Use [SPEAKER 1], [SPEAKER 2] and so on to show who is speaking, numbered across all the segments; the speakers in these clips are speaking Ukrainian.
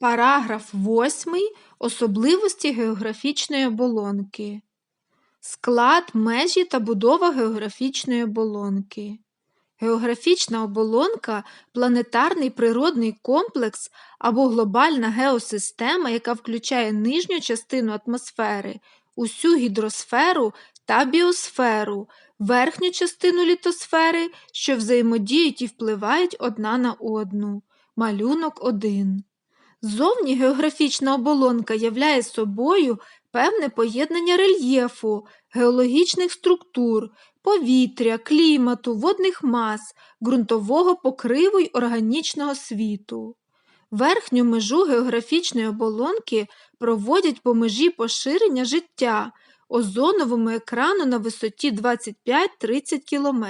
[SPEAKER 1] Параграф 8. Особливості географічної оболонки. Склад, межі та будова географічної оболонки. Географічна оболонка планетарний природний комплекс або глобальна геосистема, яка включає нижню частину атмосфери, усю гідросферу та біосферу, верхню частину літосфери, що взаємодіють і впливають одна на одну. Малюнок 1. Зовні географічна оболонка являє собою певне поєднання рельєфу, геологічних структур, повітря, клімату, водних мас, ґрунтового покриву й органічного світу. Верхню межу географічної оболонки проводять по межі поширення життя озоновому екрану на висоті 25-30 км.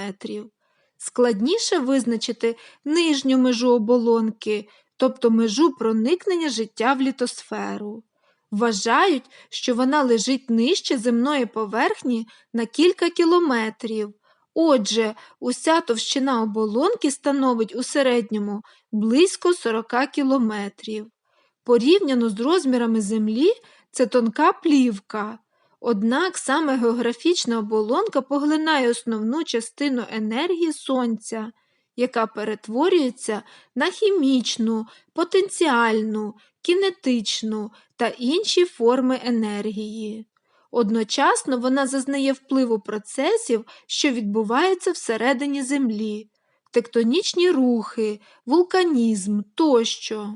[SPEAKER 1] Складніше визначити нижню межу оболонки, тобто межу проникнення життя в літосферу. Вважають, що вона лежить нижче земної поверхні на кілька кілометрів. Отже, уся товщина оболонки становить у середньому близько 40 кілометрів. Порівняно з розмірами Землі це тонка плівка. Однак саме географічна оболонка поглинає основну частину енергії Сонця, яка перетворюється на хімічну, потенціальну, кінетичну та інші форми енергії. Одночасно вона зазнає впливу процесів, що відбуваються всередині Землі, тектонічні рухи, вулканізм тощо.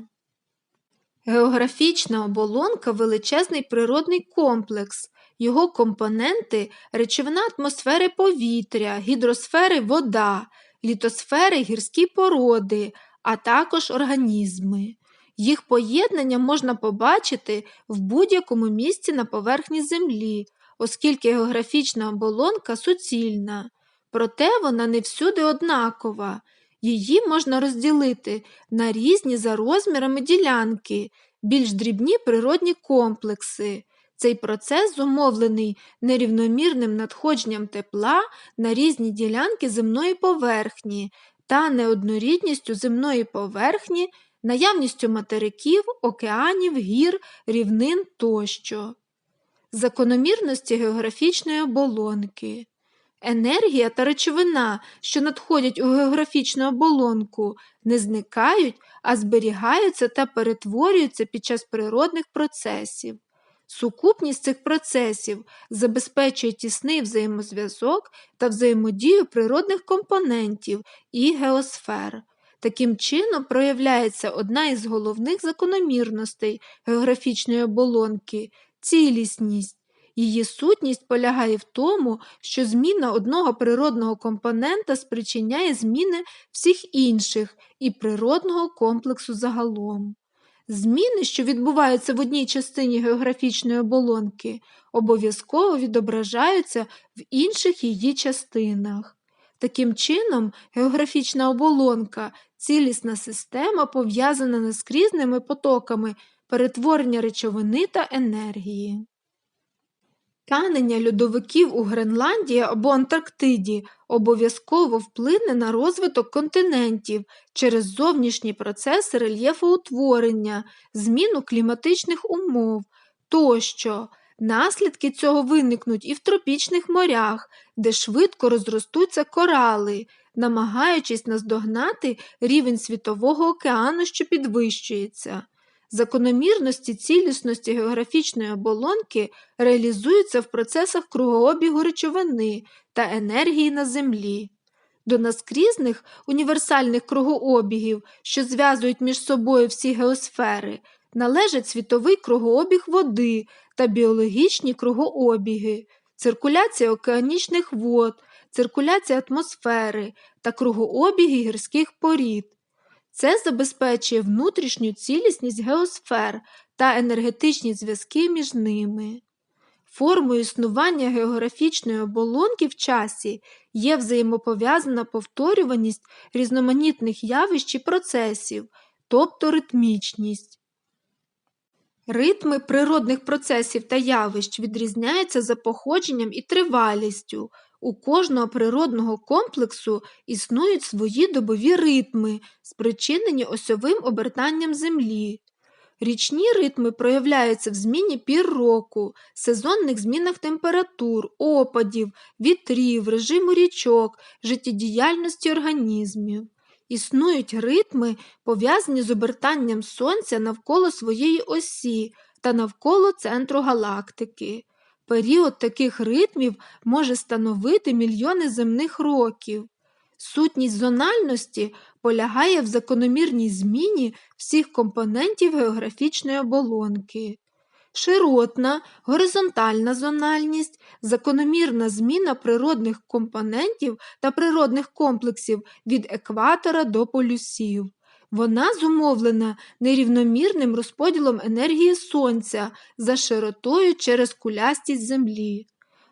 [SPEAKER 1] Географічна оболонка величезний природний комплекс, його компоненти речовина атмосфери повітря, гідросфери вода, літосфери гірські породи, а також організми. Їх поєднання можна побачити в будь-якому місці на поверхні Землі, оскільки географічна оболонка суцільна, проте вона не всюди однакова. Її можна розділити на різні за розмірами ділянки, більш дрібні природні комплекси. Цей процес зумовлений нерівномірним надходженням тепла на різні ділянки земної поверхні та неоднорідністю земної поверхні, наявністю материків, океанів, гір, рівнин тощо. Закономірності географічної оболонки. Енергія та речовина, що надходять у географічну оболонку, не зникають, а зберігаються та перетворюються під час природних процесів. Сукупність цих процесів забезпечує тісний взаємозв'язок та взаємодію природних компонентів і геосфер. Таким чином проявляється одна із головних закономірностей географічної оболонки цілісність. Її сутність полягає в тому, що зміна одного природного компонента спричиняє зміни всіх інших і природного комплексу загалом. Зміни, що відбуваються в одній частині географічної оболонки, обов'язково відображаються в інших її частинах. Таким чином, географічна оболонка, цілісна система пов'язана наскрізними потоками перетворення речовини та енергії. Танення льодовиків у Гренландії або Антарктиді обов'язково вплине на розвиток континентів через зовнішні процеси рельєфоутворення, зміну кліматичних умов тощо. Наслідки цього виникнуть і в тропічних морях, де швидко розростуться корали, намагаючись наздогнати рівень світового океану, що підвищується. Закономірності цілісності географічної оболонки реалізуються в процесах кругообігу речовини та енергії на Землі. До наскрізних універсальних кругообігів, що зв'язують між собою всі геосфери, належать світовий кругообіг води та біологічні кругообіги, циркуляція океанічних вод, циркуляція атмосфери та кругообіги гірських порід. Це забезпечує внутрішню цілісність геосфер та енергетичні зв'язки між ними. Формою існування географічної оболонки в часі є взаємопов'язана повторюваність різноманітних явищ і процесів, тобто ритмічність. Ритми природних процесів та явищ відрізняються за походженням і тривалістю. У кожного природного комплексу існують свої добові ритми, спричинені осьовим обертанням Землі. Річні ритми проявляються в зміні пір року, сезонних змінах температур, опадів, вітрів, режиму річок, життєдіяльності організмів. Існують ритми, пов'язані з обертанням Сонця навколо своєї осі та навколо центру галактики. Період таких ритмів може становити мільйони земних років. Сутність зональності полягає в закономірній зміні всіх компонентів географічної оболонки. Широтна, горизонтальна зональність, закономірна зміна природних компонентів та природних комплексів від екватора до полюсів. Вона зумовлена нерівномірним розподілом енергії Сонця за широтою через кулястість Землі.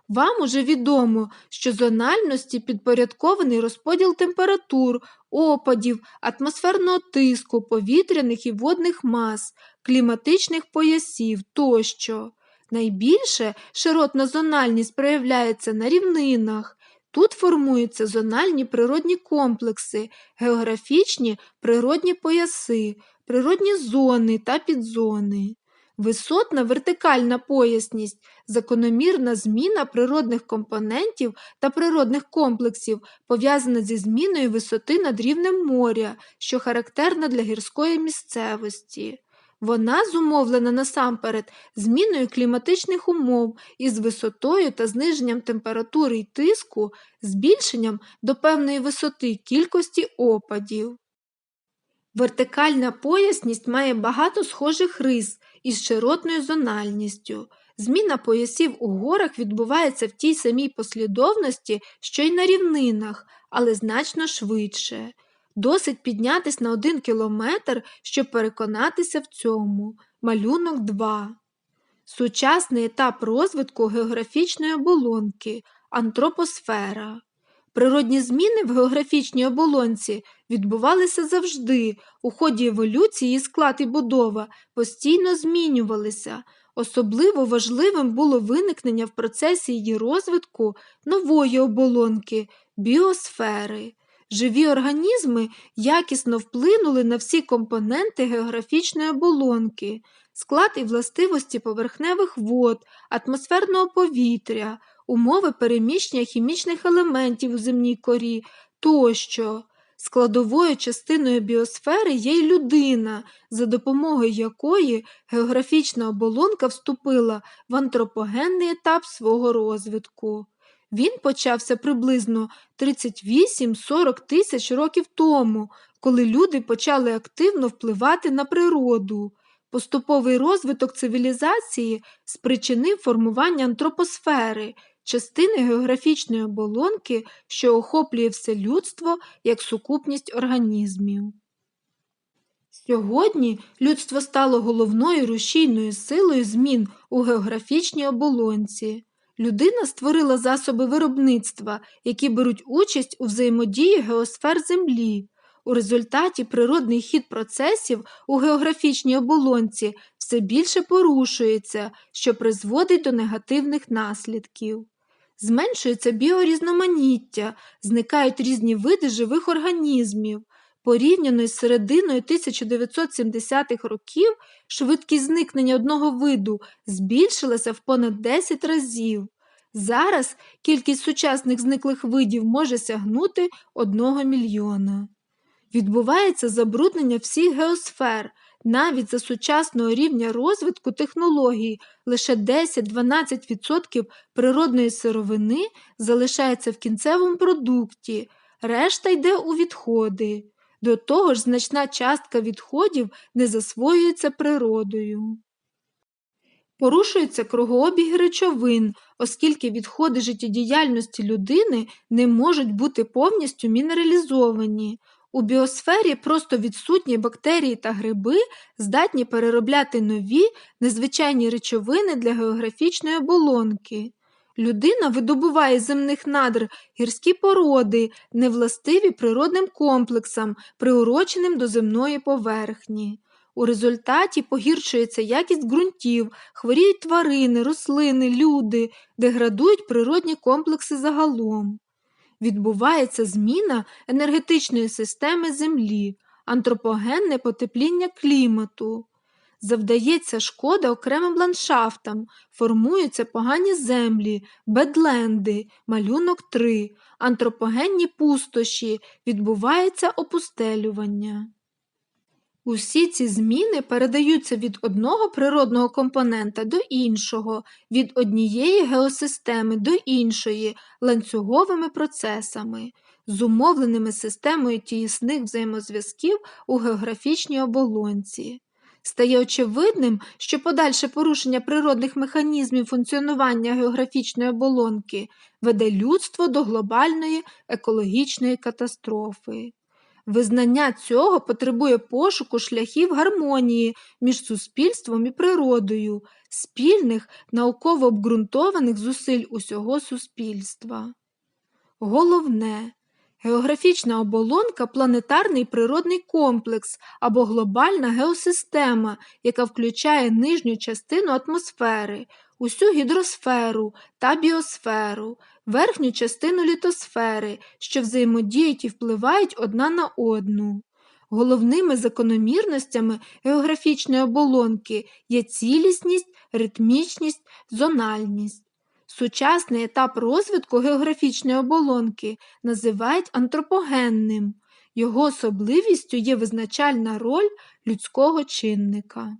[SPEAKER 1] Вам уже відомо, що зональності підпорядкований розподіл температур, опадів, атмосферного тиску, повітряних і водних мас, кліматичних поясів тощо. Найбільше широтна зональність проявляється на рівнинах. Тут формуються зональні природні комплекси, географічні природні пояси, природні зони та підзони. Висотна вертикальна поясність закономірна зміна природних компонентів та природних комплексів, пов'язана зі зміною висоти над рівнем моря, що характерна для гірської місцевості. Вона зумовлена насамперед зміною кліматичних умов із висотою та зниженням температури й тиску, збільшенням до певної висоти кількості опадів. Вертикальна поясність має багато схожих рис із широтною зональністю. Зміна поясів у горах відбувається в тій самій послідовності, що й на рівнинах, але значно швидше. Досить піднятись на один кілометр, щоб переконатися в цьому. Малюнок 2. Сучасний етап розвитку географічної оболонки антропосфера. Природні зміни в географічній оболонці відбувалися завжди, у ході еволюції склад і будова постійно змінювалися. Особливо важливим було виникнення в процесі її розвитку нової оболонки біосфери. Живі організми якісно вплинули на всі компоненти географічної оболонки, склад і властивості поверхневих вод, атмосферного повітря, умови переміщення хімічних елементів у земній корі тощо. Складовою частиною біосфери є й людина, за допомогою якої географічна оболонка вступила в антропогенний етап свого розвитку. Він почався приблизно 38-40 тисяч років тому, коли люди почали активно впливати на природу. Поступовий розвиток цивілізації спричинив формування антропосфери, частини географічної оболонки, що охоплює все людство як сукупність організмів. Сьогодні людство стало головною рушійною силою змін у географічній оболонці. Людина створила засоби виробництва, які беруть участь у взаємодії геосфер Землі. У результаті природний хід процесів у географічній оболонці все більше порушується, що призводить до негативних наслідків. Зменшується біорізноманіття, зникають різні види живих організмів. Порівняно із серединою 1970-х років швидкість зникнення одного виду збільшилася в понад 10 разів. Зараз кількість сучасних зниклих видів може сягнути 1 мільйона. Відбувається забруднення всіх геосфер, навіть за сучасного рівня розвитку технологій лише 10-12% природної сировини залишається в кінцевому продукті, решта йде у відходи. До того ж, значна частка відходів не засвоюється природою. Порушується кругообіг речовин, оскільки відходи життєдіяльності людини не можуть бути повністю мінералізовані. У біосфері просто відсутні бактерії та гриби здатні переробляти нові незвичайні речовини для географічної оболонки. Людина видобуває земних надр гірські породи, невластиві природним комплексам, приуроченим до земної поверхні. У результаті погіршується якість ґрунтів, хворіють тварини, рослини, люди, деградують природні комплекси загалом. Відбувається зміна енергетичної системи Землі, антропогенне потепління клімату. завдається шкода окремим ландшафтам, формуються погані землі, бедленди, малюнок 3, антропогенні пустоші, відбувається опустелювання. Усі ці зміни передаються від одного природного компонента до іншого, від однієї геосистеми до іншої ланцюговими процесами, зумовленими системою тісних взаємозв'язків у географічній оболонці. Стає очевидним, що подальше порушення природних механізмів функціонування географічної оболонки веде людство до глобальної екологічної катастрофи. Визнання цього потребує пошуку шляхів гармонії між суспільством і природою, спільних науково обґрунтованих зусиль усього суспільства. Головне, географічна оболонка планетарний природний комплекс або глобальна геосистема, яка включає нижню частину атмосфери, усю гідросферу та біосферу, верхню частину літосфери, що взаємодіють і впливають одна на одну. Головними закономірностями географічної оболонки є цілісність, ритмічність, зональність. Сучасний етап розвитку географічної оболонки називають антропогенним. Його особливістю є визначальна роль людського чинника.